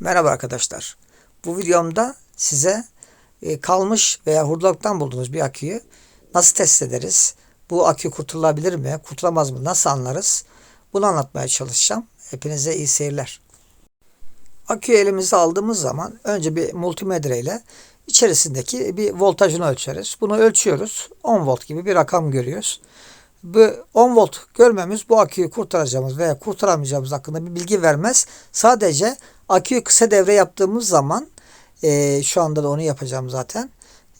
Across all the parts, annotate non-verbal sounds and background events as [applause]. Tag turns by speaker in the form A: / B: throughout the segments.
A: Merhaba arkadaşlar. Bu videomda size e, kalmış veya hurdalıktan bulduğunuz bir aküyü nasıl test ederiz? Bu akü kurtulabilir mi? Kurtulamaz mı? Nasıl anlarız? Bunu anlatmaya çalışacağım. Hepinize iyi seyirler. Aküyü elimize aldığımız zaman önce bir multimetre ile içerisindeki bir voltajını ölçeriz. Bunu ölçüyoruz. 10 volt gibi bir rakam görüyoruz. Bu 10 volt görmemiz bu aküyü kurtaracağımız veya kurtaramayacağımız hakkında bir bilgi vermez. Sadece aküyü kısa devre yaptığımız zaman e, şu anda da onu yapacağım zaten.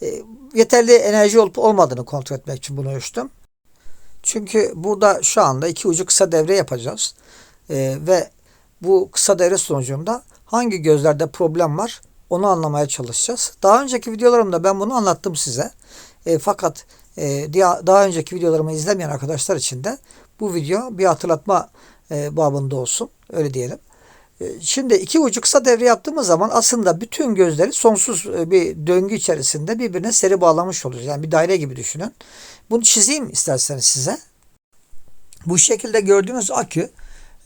A: E, yeterli enerji olup olmadığını kontrol etmek için bunu ölçtüm. Çünkü burada şu anda iki ucu kısa devre yapacağız. E, ve bu kısa devre sonucunda hangi gözlerde problem var onu anlamaya çalışacağız. Daha önceki videolarımda ben bunu anlattım size. E, fakat e, daha önceki videolarımı izlemeyen arkadaşlar için de bu video bir hatırlatma e, babında olsun. Öyle diyelim. E, şimdi iki ucu kısa devre yaptığımız zaman aslında bütün gözleri sonsuz e, bir döngü içerisinde birbirine seri bağlamış oluruz. Yani bir daire gibi düşünün. Bunu çizeyim isterseniz size. Bu şekilde gördüğünüz akü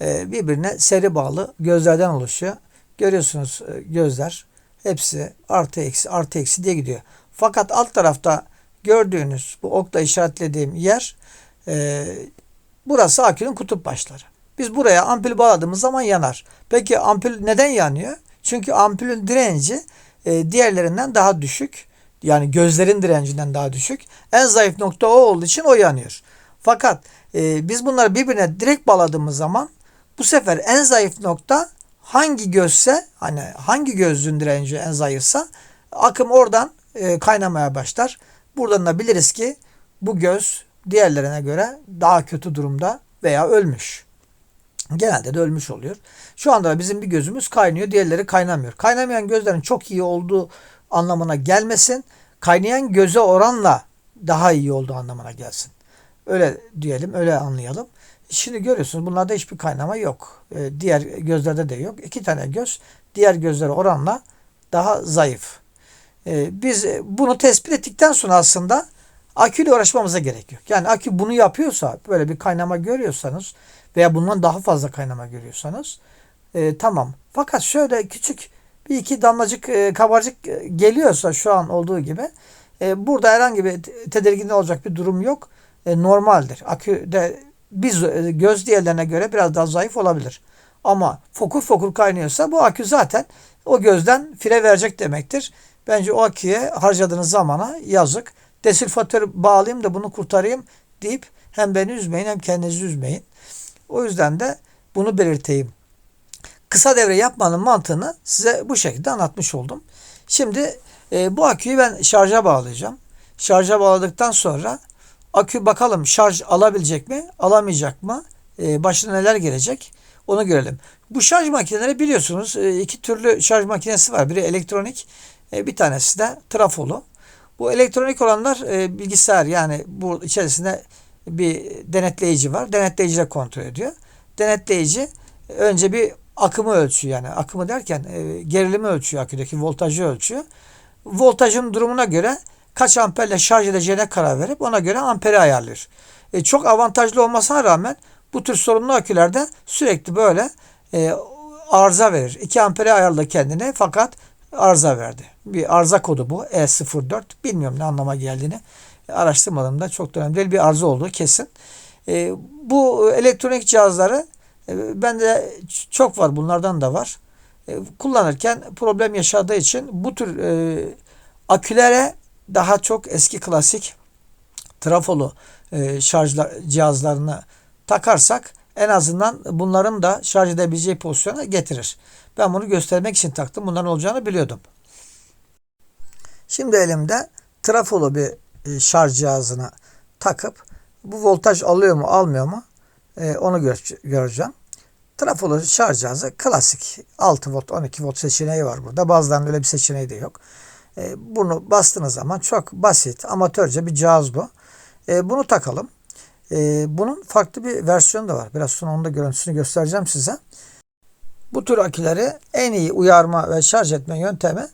A: e, birbirine seri bağlı gözlerden oluşuyor. Görüyorsunuz gözler hepsi artı eksi artı eksi diye gidiyor. Fakat alt tarafta gördüğünüz bu okla işaretlediğim yer e, burası akünün kutup başları. Biz buraya ampul bağladığımız zaman yanar. Peki ampul neden yanıyor? Çünkü ampulün direnci e, diğerlerinden daha düşük. Yani gözlerin direncinden daha düşük. En zayıf nokta o olduğu için o yanıyor. Fakat e, biz bunları birbirine direkt bağladığımız zaman bu sefer en zayıf nokta hangi gözse hani hangi gözün direnci en zayıfsa akım oradan e, kaynamaya başlar. Buradan da biliriz ki bu göz diğerlerine göre daha kötü durumda veya ölmüş. Genelde de ölmüş oluyor. Şu anda bizim bir gözümüz kaynıyor, diğerleri kaynamıyor. Kaynamayan gözlerin çok iyi olduğu anlamına gelmesin. Kaynayan göze oranla daha iyi olduğu anlamına gelsin. Öyle diyelim, öyle anlayalım. Şimdi görüyorsunuz bunlarda hiçbir kaynama yok. Ee, diğer gözlerde de yok. İki tane göz diğer gözlere oranla daha zayıf. Ee, biz bunu tespit ettikten sonra aslında aküyle uğraşmamıza gerek yok. Yani akü bunu yapıyorsa, böyle bir kaynama görüyorsanız veya bundan daha fazla kaynama görüyorsanız e, tamam. Fakat şöyle küçük bir iki damlacık e, kabarcık e, geliyorsa şu an olduğu gibi e, burada herhangi bir tedirgin olacak bir durum yok. E, normaldir. Akü de biz e, göz diğerlerine göre biraz daha zayıf olabilir. Ama fokur fokur kaynıyorsa bu akü zaten o gözden fire verecek demektir. Bence o aküye harcadığınız zamana yazık. Desilfatör bağlayayım da bunu kurtarayım deyip hem beni üzmeyin hem kendinizi üzmeyin. O yüzden de bunu belirteyim. Kısa devre yapmanın mantığını size bu şekilde anlatmış oldum. Şimdi e, bu aküyü ben şarja bağlayacağım. Şarja bağladıktan sonra akü bakalım şarj alabilecek mi, alamayacak mı, e, başına neler gelecek onu görelim. Bu şarj makineleri biliyorsunuz e, iki türlü şarj makinesi var. Biri elektronik, e, bir tanesi de trafolu. Bu elektronik olanlar e, bilgisayar yani bu içerisinde bir denetleyici var. Denetleyici de kontrol ediyor. Denetleyici önce bir akımı ölçüyor yani akımı derken e, gerilimi ölçüyor aküdeki voltajı ölçüyor. Voltajın durumuna göre kaç amperle şarj edeceğine karar verip ona göre amperi ayarlıyor. E, çok avantajlı olmasına rağmen bu tür sorunlu akülerde sürekli böyle e, arıza verir. 2 amperi ayarladı kendine fakat arıza verdi. Bir arıza kodu bu. E04. Bilmiyorum ne anlama geldiğini. Araştırmadım da çok önemli. Bir arıza olduğu kesin. E, bu elektronik cihazları e, bende çok var. Bunlardan da var. E, kullanırken problem yaşadığı için bu tür e, akülere daha çok eski klasik trafolu e, şarj cihazlarını takarsak en azından bunların da şarj edebileceği pozisyona getirir. Ben bunu göstermek için taktım. Bunların olacağını biliyordum. Şimdi elimde trafolu bir şarj cihazına takıp bu voltaj alıyor mu almıyor mu e, onu gör göreceğim. Trafolu şarj cihazı klasik 6 volt 12 volt seçeneği var burada. Bazılarının öyle bir seçeneği de yok. E, bunu bastığınız zaman çok basit amatörce bir cihaz bu. Bunu takalım. Bunun farklı bir versiyonu da var. Biraz sonra onun da görüntüsünü göstereceğim size. Bu tür aküleri en iyi uyarma ve şarj etme yöntemi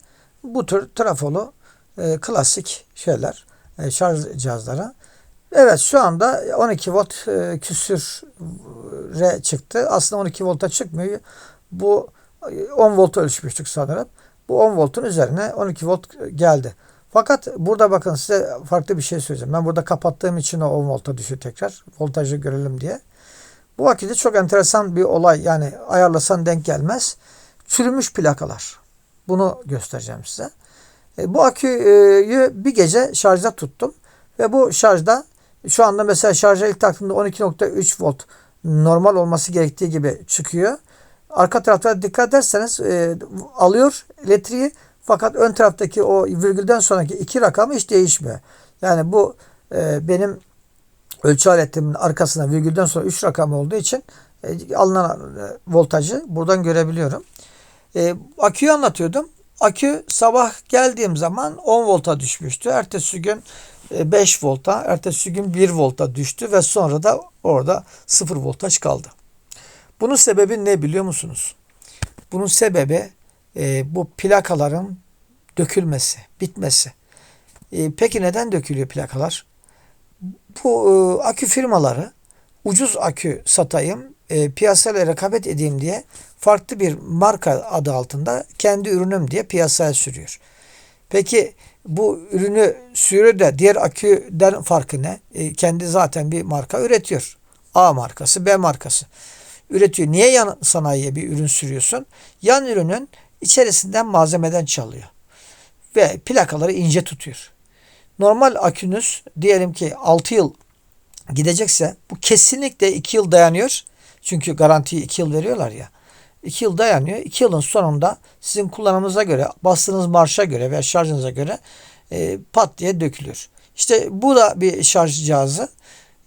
A: bu tür trafolu e, klasik şeyler, e, şarj cihazları. Evet şu anda 12 volt e, küsüre çıktı. Aslında 12 volta çıkmıyor. Bu 10 volt ölçmüştük sanırım. Bu 10 voltun üzerine 12 volt geldi. Fakat burada bakın size farklı bir şey söyleyeceğim. Ben burada kapattığım için o 10 volta düşüyor tekrar. Voltajı görelim diye. Bu aküde çok enteresan bir olay. Yani ayarlasan denk gelmez. Çürümüş plakalar. Bunu göstereceğim size. E, bu aküyü bir gece şarjda tuttum. Ve bu şarjda şu anda mesela şarja ilk taktığımda 12.3 volt normal olması gerektiği gibi çıkıyor. Arka tarafta dikkat ederseniz e, alıyor elektriği fakat ön taraftaki o virgülden sonraki iki rakamı hiç değişmiyor. Yani bu e, benim ölçü aletimin arkasına virgülden sonra 3 rakam olduğu için e, alınan e, voltajı buradan görebiliyorum. E, aküyü anlatıyordum. Akü sabah geldiğim zaman 10 volta düşmüştü. Ertesi gün 5 volta, ertesi gün 1 volta düştü ve sonra da orada 0 voltaj kaldı. Bunun sebebi ne biliyor musunuz? Bunun sebebi e, bu plakaların dökülmesi, bitmesi. E, peki neden dökülüyor plakalar? Bu e, akü firmaları ucuz akü satayım, e, piyasayla rekabet edeyim diye farklı bir marka adı altında kendi ürünüm diye piyasaya sürüyor. Peki bu ürünü sürüyor da diğer aküden farkı ne? E, kendi zaten bir marka üretiyor. A markası, B markası üretiyor. Niye yan sanayiye bir ürün sürüyorsun? Yan ürünün içerisinden malzemeden çalıyor. Ve plakaları ince tutuyor. Normal akünüz diyelim ki 6 yıl gidecekse bu kesinlikle 2 yıl dayanıyor. Çünkü garantiyi 2 yıl veriyorlar ya. 2 yıl dayanıyor. 2 yılın sonunda sizin kullanımınıza göre, bastığınız marşa göre veya şarjınıza göre e, pat diye dökülüyor. İşte bu da bir şarj cihazı.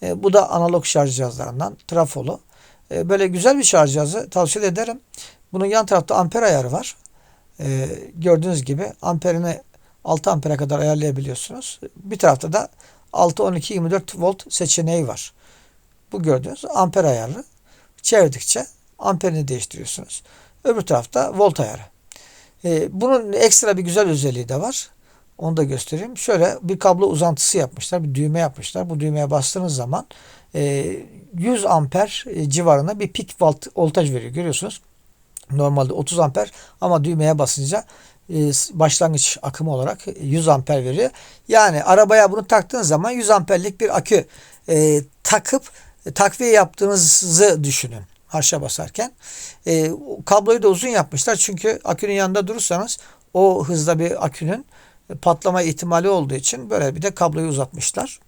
A: E, bu da analog şarj cihazlarından trafolu. E, böyle güzel bir şarj cihazı tavsiye ederim. Bunun yan tarafta amper ayarı var. E, gördüğünüz gibi amperini 6 ampere kadar ayarlayabiliyorsunuz. Bir tarafta da 6, 12, 24 volt seçeneği var. Bu gördüğünüz amper ayarı. Çevirdikçe amperini değiştiriyorsunuz. Öbür tarafta volt ayarı. E, bunun ekstra bir güzel özelliği de var. Onu da göstereyim. Şöyle bir kablo uzantısı yapmışlar. Bir düğme yapmışlar. Bu düğmeye bastığınız zaman 100 amper civarında bir pik voltaj veriyor. Görüyorsunuz. Normalde 30 amper ama düğmeye basınca başlangıç akımı olarak 100 amper veriyor. Yani arabaya bunu taktığınız zaman 100 amperlik bir akü e, takıp takviye yaptığınızı düşünün harça basarken. E, kabloyu da uzun yapmışlar çünkü akünün yanında durursanız o hızda bir akünün patlama ihtimali olduğu için böyle bir de kabloyu uzatmışlar.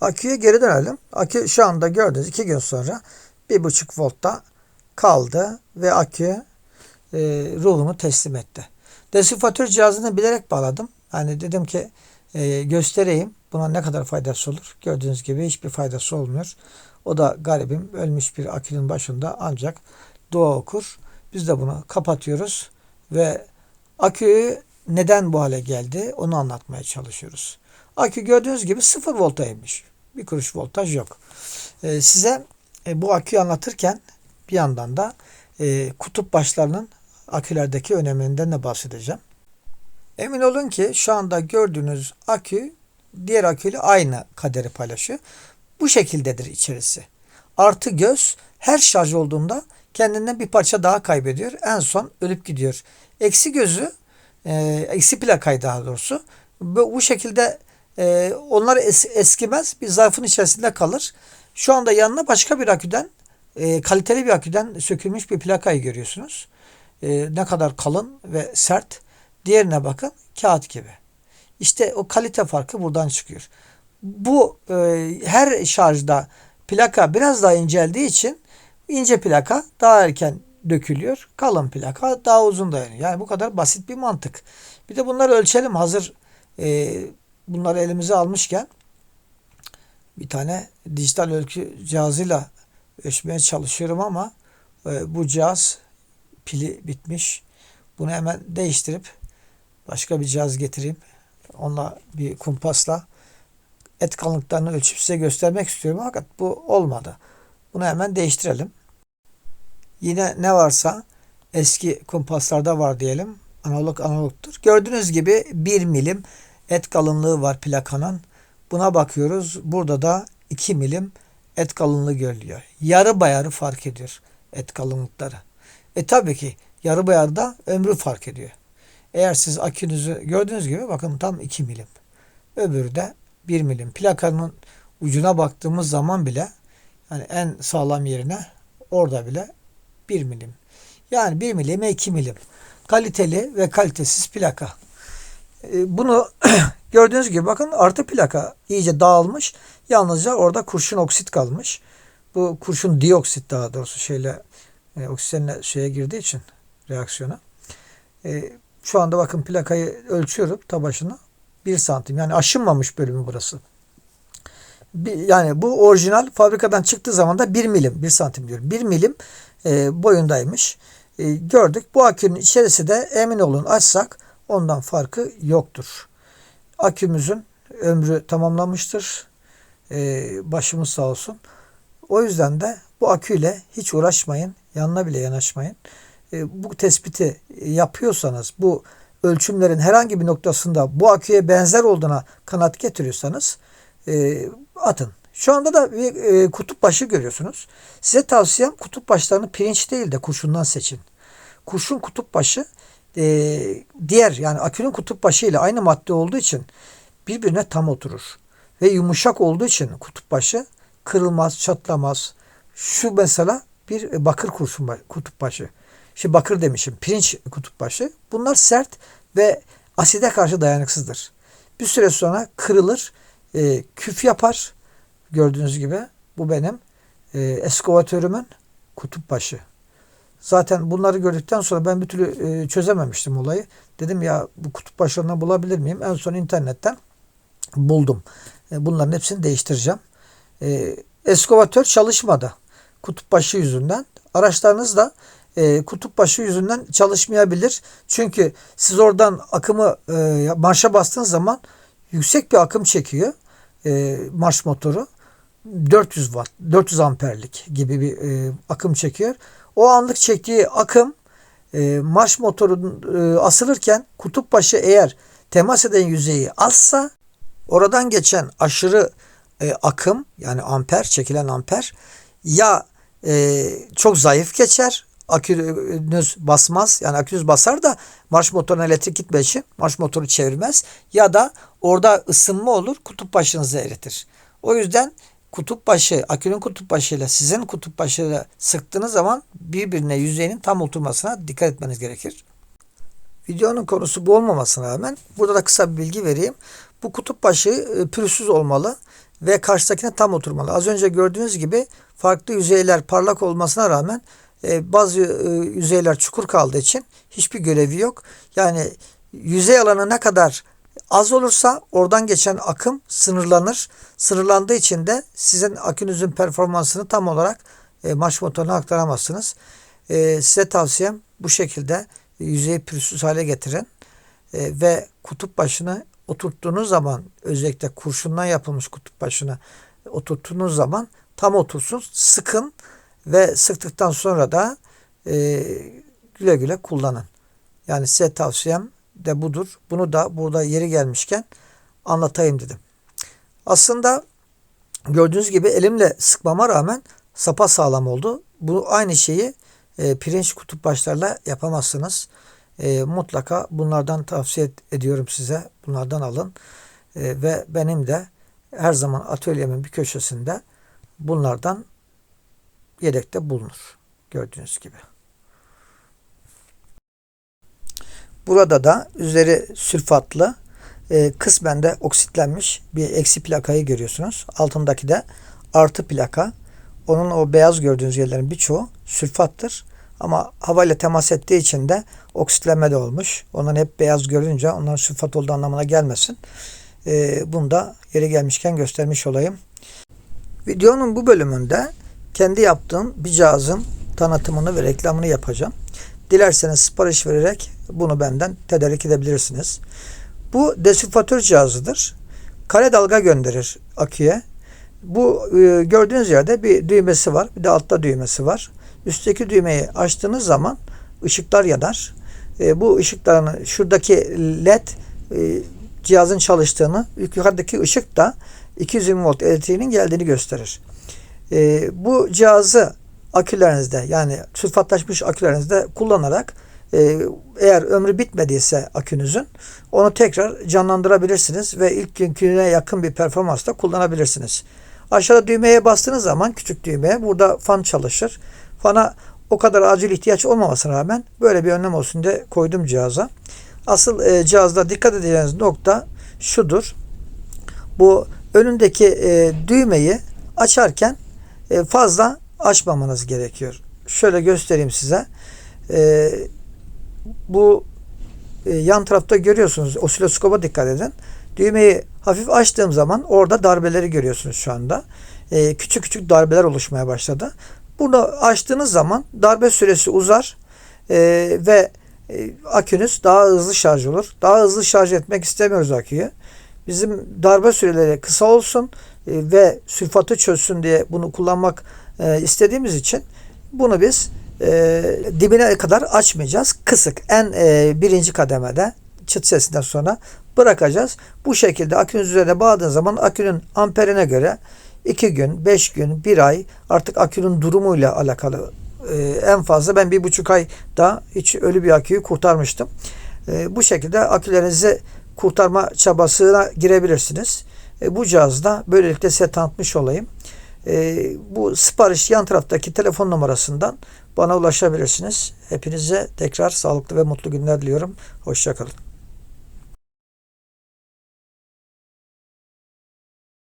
A: Aküye geri dönelim. Akü şu anda gördüğünüz iki gün sonra 1.5 voltta kaldı ve akü e, ruhunu teslim etti. Desülfatör cihazını bilerek bağladım. Hani dedim ki e, göstereyim buna ne kadar faydası olur. Gördüğünüz gibi hiçbir faydası olmuyor. O da garibim ölmüş bir akünün başında ancak dua okur. Biz de bunu kapatıyoruz ve aküyü neden bu hale geldi onu anlatmaya çalışıyoruz. Akü gördüğünüz gibi 0 volta inmiş. Bir kuruş voltaj yok. Ee, size e, bu aküyü anlatırken bir yandan da e, kutup başlarının akülerdeki öneminden de bahsedeceğim. Emin olun ki şu anda gördüğünüz akü diğer aküyle aynı kaderi paylaşıyor. Bu şekildedir içerisi. Artı göz her şarj olduğunda kendinden bir parça daha kaybediyor. En son ölüp gidiyor. Eksi gözü, e, eksi plakayı daha doğrusu bu, bu şekilde e, onlar es, eskimez. Bir zarfın içerisinde kalır. Şu anda yanına başka bir aküden e, kaliteli bir aküden sökülmüş bir plakayı görüyorsunuz. E, ne kadar kalın ve sert. Diğerine bakın kağıt gibi. İşte o kalite farkı buradan çıkıyor. Bu e, her şarjda plaka biraz daha inceldiği için ince plaka daha erken dökülüyor. Kalın plaka daha uzun dayanıyor. Yani bu kadar basit bir mantık. Bir de bunları ölçelim. Hazır e, bunları elimize almışken bir tane dijital ölçü cihazıyla ölçmeye çalışıyorum ama e, bu cihaz pili bitmiş. Bunu hemen değiştirip başka bir cihaz getireyim. Onunla bir kumpasla et kalınlıklarını ölçüp size göstermek istiyorum fakat bu olmadı. Bunu hemen değiştirelim. Yine ne varsa eski kumpaslarda var diyelim. Analog analogtur. Gördüğünüz gibi 1 milim et kalınlığı var plakanın. Buna bakıyoruz. Burada da 2 milim et kalınlığı görülüyor. Yarı bayarı fark ediyor et kalınlıkları. E tabii ki yarı boyada ömrü fark ediyor. Eğer siz akünüzü gördüğünüz gibi bakın tam 2 milim. Öbürü de 1 milim. Plakanın ucuna baktığımız zaman bile yani en sağlam yerine orada bile 1 milim. Yani 1 milime 2 milim. Kaliteli ve kalitesiz plaka. E, bunu [clears throat] gördüğünüz gibi bakın artı plaka iyice dağılmış. Yalnızca orada kurşun oksit kalmış. Bu kurşun dioksit daha doğrusu şeyle e, oksijenle şeye girdiği için reaksiyona. E, şu anda bakın plakayı ölçüyorum tabaşını. 1 santim yani aşınmamış bölümü burası. Bir, yani bu orijinal fabrikadan çıktığı zaman da 1 milim 1 santim diyorum. 1 milim e, boyundaymış. E, gördük. Bu akünün içerisi de emin olun açsak ondan farkı yoktur. Akümüzün ömrü tamamlamıştır. E, başımız sağ olsun. O yüzden de bu aküyle hiç uğraşmayın. Yanına bile yanaşmayın. E, bu tespiti yapıyorsanız bu ölçümlerin herhangi bir noktasında bu aküye benzer olduğuna kanat getiriyorsanız e, atın. Şu anda da bir e, kutup başı görüyorsunuz. Size tavsiyem kutup başlarını pirinç değil de kurşundan seçin. Kurşun kutup başı e, diğer yani akünün kutup başı ile aynı madde olduğu için birbirine tam oturur. Ve yumuşak olduğu için kutup başı kırılmaz, çatlamaz. Şu mesela bir bakır kurşun kutup başı. Şimdi bakır demişim. Pirinç kutup başı. Bunlar sert ve aside karşı dayanıksızdır. Bir süre sonra kırılır, e, küf yapar. Gördüğünüz gibi bu benim e, eskavatörümün kutup başı. Zaten bunları gördükten sonra ben bir türlü e, çözememiştim olayı. Dedim ya bu kutup başlarından bulabilir miyim? En son internetten buldum. E, bunların hepsini değiştireceğim. E, eskavatör çalışmadı. Kutup başı yüzünden. Araçlarınız da e, kutup başı yüzünden çalışmayabilir. Çünkü siz oradan akımı e, marşa bastığınız zaman yüksek bir akım çekiyor e, marş motoru. 400 watt, 400 amperlik gibi bir e, akım çekiyor. O anlık çektiği akım e, marş motorun e, asılırken kutup başı eğer temas eden yüzeyi azsa oradan geçen aşırı e, akım yani amper çekilen amper ya e, çok zayıf geçer akünüz basmaz. Yani akünüz basar da marş motoruna elektrik gitme için marş motoru çevirmez. Ya da orada ısınma olur kutup başınızı eritir. O yüzden kutup başı, akünün kutup başıyla sizin kutup başıyla sıktığınız zaman birbirine yüzeyinin tam oturmasına dikkat etmeniz gerekir. Videonun konusu bu olmamasına rağmen burada da kısa bir bilgi vereyim. Bu kutup başı e, pürüzsüz olmalı ve karşıdakine tam oturmalı. Az önce gördüğünüz gibi farklı yüzeyler parlak olmasına rağmen e, bazı e, yüzeyler çukur kaldığı için hiçbir görevi yok. Yani yüzey alanı ne kadar az olursa oradan geçen akım sınırlanır. Sınırlandığı için de sizin akünüzün performansını tam olarak e, marş motoruna aktaramazsınız. E, size tavsiyem bu şekilde yüzeyi pürüzsüz hale getirin. Ve kutup başını oturttuğunuz zaman özellikle kurşundan yapılmış kutup başına oturttuğunuz zaman tam otursun. Sıkın ve sıktıktan sonra da e, güle güle kullanın. Yani size tavsiyem de budur. Bunu da burada yeri gelmişken anlatayım dedim. Aslında gördüğünüz gibi elimle sıkmama rağmen sapa sağlam oldu. Bu aynı şeyi e, pirinç kutup başlarla yapamazsınız. E, mutlaka bunlardan tavsiye ediyorum size. Bunlardan alın. E, ve benim de her zaman atölyemin bir köşesinde bunlardan yedekte bulunur. Gördüğünüz gibi. Burada da üzeri sülfatlı e, kısmen de oksitlenmiş bir eksi plakayı görüyorsunuz. Altındaki de artı plaka. Onun o beyaz gördüğünüz yerlerin birçoğu sülfattır. Ama havayla temas ettiği için de oksitlenme de olmuş. Onların hep beyaz görünce onların sülfat olduğu anlamına gelmesin. E, bunu da yeri gelmişken göstermiş olayım. Videonun bu bölümünde kendi yaptığım bir cihazın tanıtımını ve reklamını yapacağım. Dilerseniz sipariş vererek bunu benden tedarik edebilirsiniz. Bu desülfatör cihazıdır. Kare dalga gönderir aküye. Bu e, gördüğünüz yerde bir düğmesi var. Bir de altta düğmesi var. Üstteki düğmeyi açtığınız zaman ışıklar yanar. E, bu ışıkların şuradaki led e, cihazın çalıştığını, yukarıdaki ışık da 220 volt elektriğinin geldiğini gösterir. E, bu cihazı akülerinizde yani sülfatlaşmış akülerinizde kullanarak e, eğer ömrü bitmediyse akünüzün onu tekrar canlandırabilirsiniz ve ilk günküne yakın bir performansla kullanabilirsiniz. Aşağıda düğmeye bastığınız zaman küçük düğmeye burada fan çalışır. Fana o kadar acil ihtiyaç olmamasına rağmen böyle bir önlem olsun diye koydum cihaza. Asıl e, cihazda dikkat edeceğiniz nokta şudur. Bu önündeki e, düğmeyi açarken fazla açmamanız gerekiyor. Şöyle göstereyim size. E, bu e, yan tarafta görüyorsunuz. Osiloskopa dikkat edin. Düğmeyi hafif açtığım zaman orada darbeleri görüyorsunuz şu anda. E, küçük küçük darbeler oluşmaya başladı. Bunu açtığınız zaman darbe süresi uzar e, ve e, akünüz daha hızlı şarj olur. Daha hızlı şarj etmek istemiyoruz aküyü. Bizim darbe süreleri kısa olsun e, ve sülfatı çözsün diye bunu kullanmak e, istediğimiz için bunu biz e, dibine kadar açmayacağız. Kısık en e, birinci kademede çıt sesinden sonra bırakacağız. Bu şekilde akünün üzerine bağladığın zaman akünün amperine göre 2 gün, 5 gün, 1 ay artık akünün durumuyla alakalı e, en fazla ben bir buçuk ayda hiç ölü bir aküyü kurtarmıştım. E, bu şekilde akülerinizi kurtarma çabasına girebilirsiniz. E, bu cihazda böylelikle size tanıtmış olayım. E, bu sipariş yan taraftaki telefon numarasından bana ulaşabilirsiniz. Hepinize tekrar sağlıklı ve mutlu günler diliyorum. Hoşçakalın.